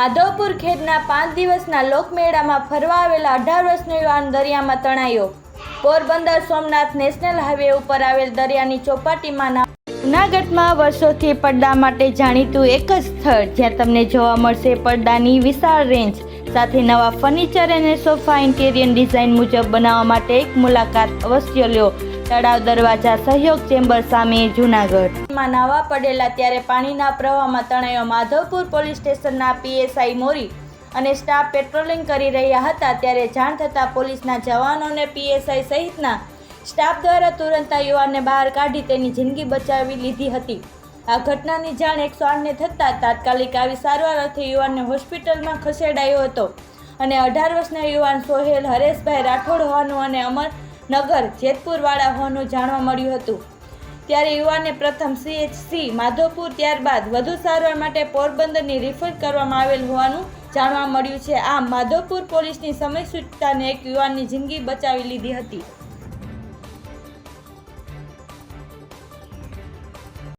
આદવપુર ખેડના પાંચ દિવસના લોકમેળામાં ફરવા આવેલા અઢાર વર્ષનો યુવાન દરિયામાં તણાયો. પોરબંદર સોમનાથ નેશનલ હાઈવે ઉપર આવેલ દરિયાની ચોપાટીમાં જૂનાગઢમાં વર્ષોથી પડદા માટે જાણીતું એક જ સ્થળ, જ્યાં તમને જોવા મળશે પડદાની વિશાળ રેન્જ, સાથે નવા ફર્નિચર અને સોફા ઇન્ટેરિયર ડિઝાઇન મુજબ બનાવવા માટે એક મુલાકાત અવશ્ય લ્યો તળાવ દરવાજા સહયોગ ચેમ્બર સામે જૂનાગઢ. માં નાવા પડેલા ત્યારે પાણીના પ્રવાહમાં તણાયો માધવપુર પોલીસ સ્ટેશનના પીએસઆઈ મોરી અને સ્ટાફ પેટ્રોલિંગ કરી રહ્યા હતા ત્યારે જાણ થતાં પોલીસના જવાનોને પીએસઆઈ સહિતના સ્ટાફ દ્વારા તુરંત આ યુવાનને બહાર કાઢી તેની જિંદગી બચાવી લીધી હતી. આ ઘટનાની જાણ એકસો આઠને થતાં તાત્કાલિક આવી સારવાર અર્થે યુવાનને હોસ્પિટલમાં ખસેડાયો હતો અને અઢાર વર્ષના યુવાન સોહેલ હરેશભાઈ રાઠોડ હોવાનું અને અમરનગર જેતપુરવાળા હોવાનું જાણવા મળ્યું હતું. ત્યારે યુવાનને પ્રથમ સીએચસી માધવપુર ત્યારબાદ વધુ સારવાર માટે પોરબંદરની રિફર કરવામાં આવેલ હોવાનું જાણવા મળ્યું છે. આમ, માધવપુર પોલીસની સમય સૂચતાને એક યુવાનની જિંદગી બચાવી લીધી હતી.